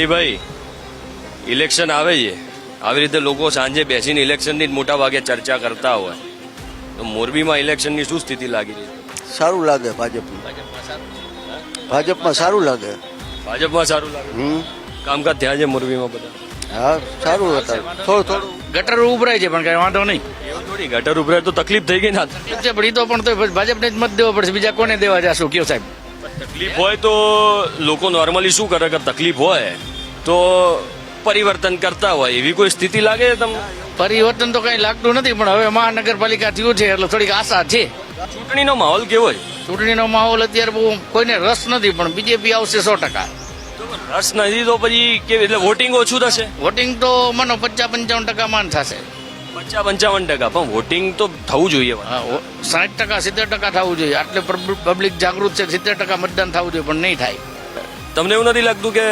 Shantibhai election આવે છે. આવી રીતે લોકો સાંજે બેસીને ઇલેક્શનની જ મોટા ભાગે ચર્ચા કરતા હોય. તો મોરબીમાં ઇલેક્શનની શું સ્થિતિ લાગી રહી? છે સારું લાગે ભાજપમાં ભાજપમાં સારું લાગે. ભાજપમાં સારું લાગે? હમ. કામકાજ થયા છે મોરબીમાં બધા? હા સારું હતા. થોડું થોડું. ગટર ઉભરાય છે પણ કઈ વાંધો નહીં. એવું થોડી ગટર ઉભરાય તો તકલીફ થઈ ગઈ ના તકલીફ છે પણ એ તો પણ તો ભાજપને જ મત દેવો પડશે. બીજા કોને દેવા જશું? કયો સાહેબ? તકલીફ હોય તો લોકો નોર્મલી શું કરે કે તકલીફ હોય તો પરિવર્તન કરતા હોય. એવી કોઈ સ્થિતિ લાગે છે તમને? પરિવર્તન તો કઈ લાગતું નથી પણ હવે મહાનગરપાલિકા થયું છે એટલે થોડીક આશા છે. ચૂંટણીનો માહોલ કેવો છે? ચૂંટણીનો માહોલ અત્યારે બહુ કોઈને રસ નથી પણ બીજેપી આવશે સો ટકા. રસ નથી તો પછી કેવી એટલે વોટિંગ ઓછું થશે? વોટિંગ તો માનો પચાસ પંચાવન ટકા માન થશે. પચાસ પંચાવન ટકા પણ વોટિંગ તો થવું જોઈએ સાઠ ટકા સિત્તેર ટકા થવું જોઈએ. આટલે પબ્લિક જાગૃત છે સિત્તેર ટકા મતદાન થવું જોઈએ પણ નહીં થાય. તમને એવું નથી લાગતું કે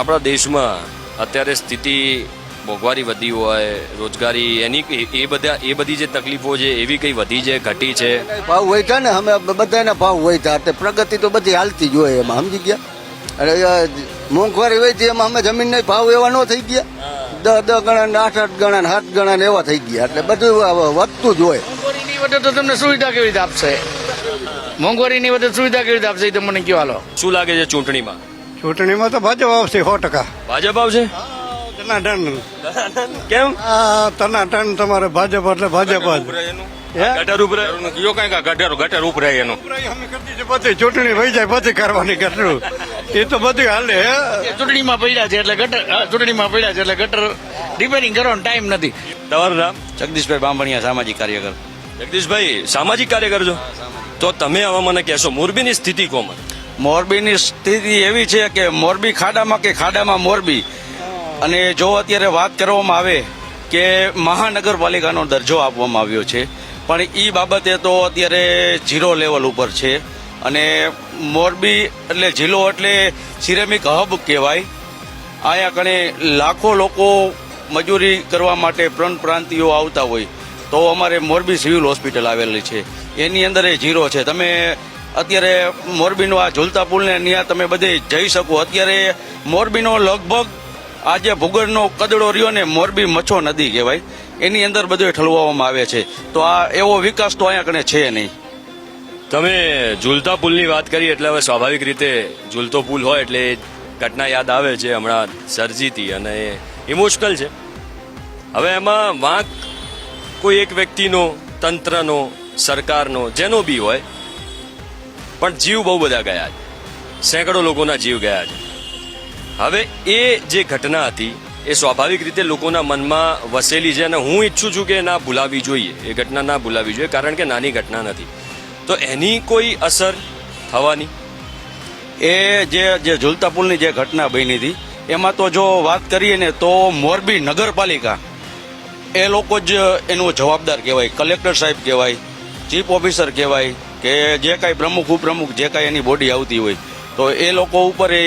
આપણા દેશમાં અત્યારે સ્થિતિ મોંઘવારી વધી હોય રોજગારી એની એ બધા એ બધી જે તકલીફો છે એવી કઈ વધી છે ઘટી છે? ભાવ હોય વધ્યા ને અમે બધાના ભાવ હોય વધ્યા. તે પ્રગતિ તો બધી હાલતી જ હોય એમાં સમજી ગયા? અને મોંઘવારી હોય છે એમાં અમે જમીનના ભાવ એવા ન થઈ ગયા. દસ દસ ગણા ને આઠ આઠ ગણા ને સાત ગણા ને એવા થઈ ગયા. એટલે બધું વધતું જ હોય. મોંઘવારીની વધે તો તમને સુવિધા કેવી રીતે આપશે? મોંઘવારીની વધે સુવિધા કેવી રીતે આપશે એ તો મને કહેવા લો શું લાગે છે ચૂંટણીમાં? ચૂંટણીમાં તો ભાજપ આવશે સો ટકા. ભાજપ આવશે? ટનાટન કેમ? તના ટનાટન તમારે ભાજપ એટલે ભાજપ જ? ગટર ઉપર. કયો કઈ ગટર ગટર ઉપરાય એનું. અમે કરતી છે બધી ચૂંટણી વહી જાય પછી કરવાની ગટરું એ તો બધું હાલે ચૂંટણીમાં પડ્યા છે એટલે ગટર હા, ચૂંટણીમાં પડ્યા છે એટલે ગટર રિપેરિંગ કરવાનો ટાઈમ નથી. તમારું નામ? જગદીશભાઈ બાંભણિયા સામાજિક કાર્યકર. જગદીશભાઈ સામાજિક કાર્યકર છો? તો તમે હવે મને કહેશો મોરબીની સ્થિતિ કોમન મોરબીની સ્થિતિ એવી છે કે મોરબી ખાડામાં કે ખાડામાં મોરબી. અને જો અત્યારે વાત કરવામાં આવે કે મહાનગરપાલિકાનો દરજ્જો આપવામાં આવ્યો છે પણ એ બાબતે તો અત્યારે ઝીરો લેવલ ઉપર છે. અને મોરબી એટલે જિલ્લો એટલે સિરેમિક હબ કહેવાય. અહીંયા કણે લાખો લોકો મજૂરી કરવા માટે પ્રણ પ્રાંતિઓ આવતા હોય. તો અમારે મોરબી સિવિલ હોસ્પિટલ આવેલી છે. એની અંદર એ જીરો છે. તમે અત્યારે મોરબીનો આ ઝુલતા પુલને ત્યાં તમે બધે જઈ શકો. અત્યારે મોરબીનો લગભગ આજે ભૂગોળનો કદડો રહ્યો ને મોરબી મચ્છો નદી કહેવાય. એની અંદર બધું ઠલવવામાં આવે છે. તો આ એવો વિકાસ તો અહીંયા કણે છે નહીં. તમે ઝૂલતા પુલની વાત કરી એટલે હવે સ્વાભાવિક રીતે ઝૂલતો પુલ હોય એટલે ઘટના યાદ આવે છે હમણાં સર્જીતી અને એ ઇમોશનલ છે. હવે એમાં વાંક કોઈ એક વ્યક્તિનો, તંત્રનો, સરકારનો, જેનો બી હોય, પણ જીવ બહુ બધા ગયા છે. સેંકડો લોકોના જીવ ગયા છે. હવે એ જે ઘટના હતી, એ સ્વાભાવિક રીતે લોકોના મનમાં વસેલી છે અને હું ઈચ્છું છું કે ના ભૂલાવી જોઈએ. એ ઘટના ના ભૂલાવી જોઈએ, કારણ કે નાની ઘટના નથી. તો એની કોઈ અસર થવાની? એ જે જે ઝુલતા પુલની જે ઘટના બની હતી, એમાં તો જો વાત કરીએ ને તો મોરબી નગરપાલિકા, એ લોકો જ એનો જવાબદાર કહેવાય. કલેક્ટર સાહેબ કહેવાય, ચીફ ઓફિસર કહેવાય, કે જે કાંઈ પ્રમુખ, ઉપપ્રમુખ જે કાંઈ એની બોડી આવતી હોય તો એ લોકો ઉપર એ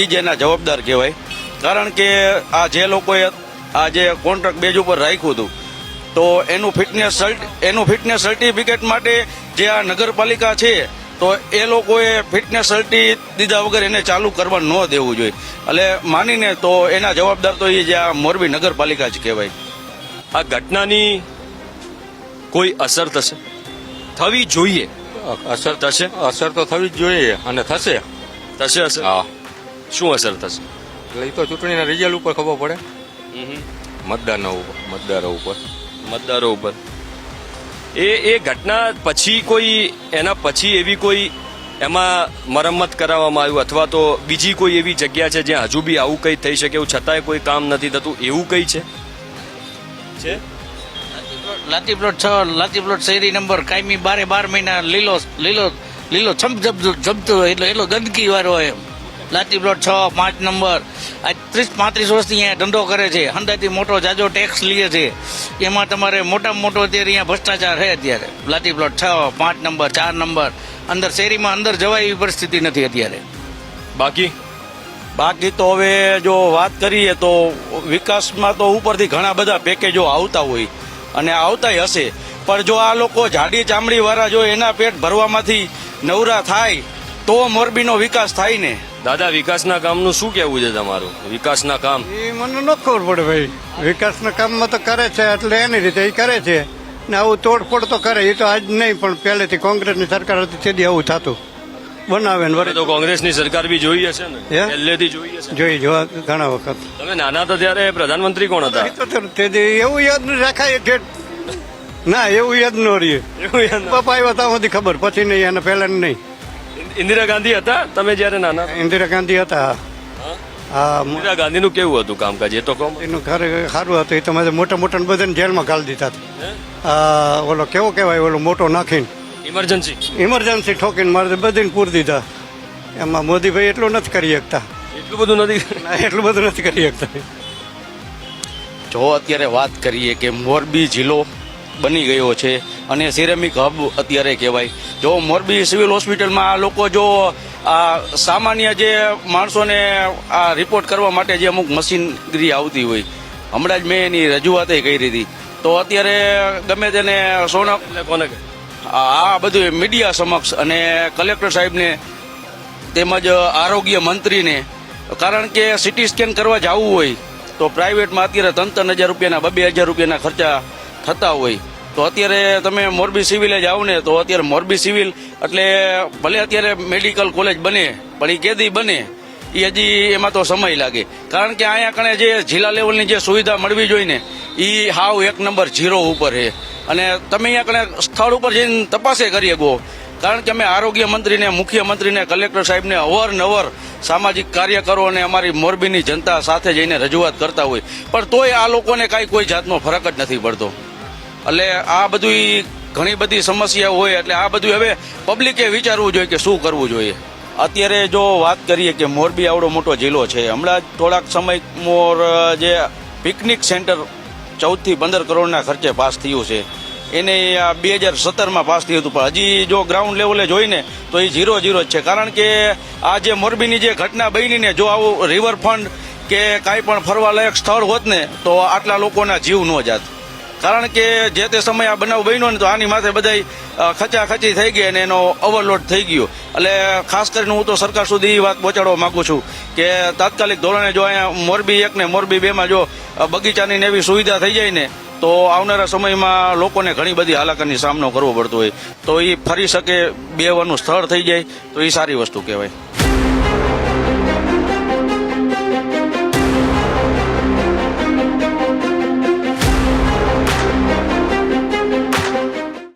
એ જ એના જવાબદાર કહેવાય. કારણ કે આ જે લોકોએ આ જે કોન્ટ્રાક્ટ બેજ ઉપર રાખ્યું હતું તો એનું ફિટનેસ એનું ફિટનેસ સર્ટિફિકેટ માટે જે આ નગરપાલિકા છે તો એ લોકોએ ફિટનેસ સર્ટી દીધા વગર એને ચાલુ કરવા ન દેવું જોઈએ. એટલે માનીને તો એના જવાબદાર તો એ જે આ મોરબી નગરપાલિકા જ કહેવાય. આ ઘટનાની કોઈ અસર થશે? થવી જોઈએ. અસર થશે? અસર તો થવી જ જોઈએ અને થશે. થશે અસર હા. શું અસર થશે? એટલે એ તો ચૂંટણીના રિઝલ્ટ ઉપર ખબર પડે. મતદાનો ઉપર મતદારો ઉપર. મતદારો ઉપર. એ એ ઘટના પછી કોઈ એના પછી એવી કોઈ એમાં મરમ્મત કરાવવામાં આવ્યું? અથવા તો બીજી કોઈ એવી જગ્યા છે જ્યાં હજુ બી આવું કંઈ થઈ શકે એવું છતાંય કોઈ કામ નથી થતું? એવું કંઈ છે? છે? લાતી પ્લોટ છ લાતી પ્લોટ શેરી નંબર કાયમી બારે બાર મહિના લીલો લીલો લીલો છમ જમતો એટલે એટલો ગંદકી વાળો હોય એમ. લાતી પ્લોટ છ પાંચ નંબર. આ ત્રીસ પાંત્રીસ વર્ષથી અહીંયા ધંધો કરે છે. હંદાથી મોટો જાજો ટેક્સ લે છે. એમાં તમારે મોટામાં મોટો અત્યારે અહીંયા ભ્રષ્ટાચાર છે અત્યારે. લાતી પ્લોટ છ પાંચ નંબર ચાર નંબર. અંદર શેરીમાં અંદર જવાય એવી પરિસ્થિતિ નથી અત્યારે. બાકી? બાકી તો હવે જો વાત કરીએ તો વિકાસમાં તો ઉપરથી ઘણા બધા પેકેજો આવતા હોય અને આવતાય હશે. પણ જો આ લોકો જાડી ચામડી વાળા જો એના પેટ ભરવામાંથી નવરા થાય તો મોરબીનો વિકાસ થાય ને. દાદા વિકાસના કામનું શું કેવું છે તમારું? વિકાસના કામ. એ મને ન ખબર પડે ભાઈ. વિકાસના કામમાં તો કરે છે એટલે એની રીતે એ કરે છે. ને આવું તોડફોડ તો કરે એ તો આજ નહીં પણ પહેલેથી કોંગ્રેસની સરકાર હતી તેથી આવું થતું. બનાવે ને તો કોંગ્રેસની સરકાર બી જોઈ હશે ને? પહેલેથી જોઈ હશે જોઈ જોવા ઘણા વખત. તમે નાના હતા ત્યારે પ્રધાનમંત્રી કોણ હતા? તેથી એવું યાદ ન રાખાય કે ના એવું યાદ ન રહીએ એવું યાદ પપ્પા આવ્યા ત્યાં સુધી ખબર પછી નહીં અને પહેલા નહીં. ઇન્દિરા ગાંધી હતા? તમે જ્યારે નાના ઇન્દિરા ગાંધી હતા. હા? ઇન્દિરા ગાંધીનું કેવું હતું કામકાજ? એ તો કહો એનું ખરે સારું હતું. એ તો મારે મોટા મોટા બધાને જેલમાં ગાળી દીધા હતા. ઓલો કેવો કહેવાય ઓલો મોટો નાખીને. ઇમરજન્સી ઇમરજન્સી ઠોકીને મારે બધીને પૂર દીધા. એમાં મોદીભાઈ એટલું નથી કરી શકતા. એટલું બધું નથી એટલું બધું નથી કરી શકતા. જો અત્યારે વાત કરીએ કે મોરબી જિલ્લો બની ગયો છે અને સિરેમિક હબ અત્યારે કહેવાય. જો મોરબી સિવિલ હોસ્પિટલમાં આ લોકો જો આ સામાન્ય જે માણસોને આ રિપોર્ટ કરવા માટે જે અમુક મશીનરી આવતી હોય હમણાં જ મેં એની રજૂઆતે કરી હતી તો અત્યારે ગમે તેને એટલે કોને આ બધું મીડિયા સમક્ષ અને કલેક્ટર સાહેબને તેમજ આરોગ્ય મંત્રીને કારણ કે સિટી સ્કેન કરવા જવું હોય તો પ્રાઇવેટમાં અત્યારે ત્રણ ત્રણ હજાર રૂપિયાના બે હજાર રૂપિયાના ખર્ચા થતા હોય. તો અત્યારે તમે મોરબી સિવિલે જાઓ ને, તો અત્યારે મોરબી સિવિલ એટલે ભલે અત્યારે મેડિકલ કોલેજ બને, પણ એ કેદી બને એ હજી એમાં તો સમય લાગે. કારણ કે અહીંયા કણે જે જિલ્લા લેવલની જે સુવિધા મળવી જોઈએ ને એ હાવ એક નંબર ઝીરો ઉપર છે અને તમે અહીંયા કણે સ્થળ ઉપર જઈને તપાસે કરી શકો કારણ કે અમે આરોગ્ય મંત્રીને, મુખ્યમંત્રીને, કલેક્ટર સાહેબને અવારનવાર સામાજિક કાર્યકરો અને અમારી મોરબીની જનતા સાથે જઈને રજૂઆત કરતા હોય. પણ તોય આ લોકોને કાંઈ કોઈ જાતનો ફરક જ નથી પડતો. એટલે આ બધું ઘણી બધી સમસ્યા હોય, એટલે આ બધું હવે પબ્લિકે વિચારવું જોઈએ કે શું કરવું જોઈએ. અત્યારે જો વાત કરીએ કે મોરબી આવડો મોટો જિલ્લો છે, હમણાં થોડાક સમય મોર જે પિકનિક સેન્ટર ચૌદથી પંદર કરોડના ખર્ચે પાસ થયું છે. એને આ બે હજાર સત્તરમાં પાસ થયું હતું, પણ હજી જો ગ્રાઉન્ડ લેવલે જોઈને તો એ ઝીરો ઝીરો જ છે. કારણ કે આ જે મોરબીની જે ઘટના બની ને, જો આવું રિવરફ્રન્ટ કે કાંઈ પણ ફરવાલાયક સ્થળ હોત ને, તો આટલા લોકોના જીવ ન જાત. કારણ કે જે તે સમયે આ બનાવ બન્યો ને તો આની માથે બધા ખચાખચી થઈ ગઈ અને એનો ઓવરલોડ થઈ ગયો. એટલે ખાસ કરીને હું તો સરકાર સુધી એ વાત પહોંચાડવા માંગુ છું કે તાત્કાલિક ધોરણે જો અહીંયા મોરબી એક ને મોરબી બેમાં જો બગીચાની ને એવી સુવિધા થઈ જાય ને, તો આવનારા સમયમાં લોકોને ઘણી બધી હાલાકીની સામનો કરવો પડતો હોય. તો એ ફરી શકે, બેવાનું સ્થળ થઈ જાય, તો એ સારી વસ્તુ કહેવાય.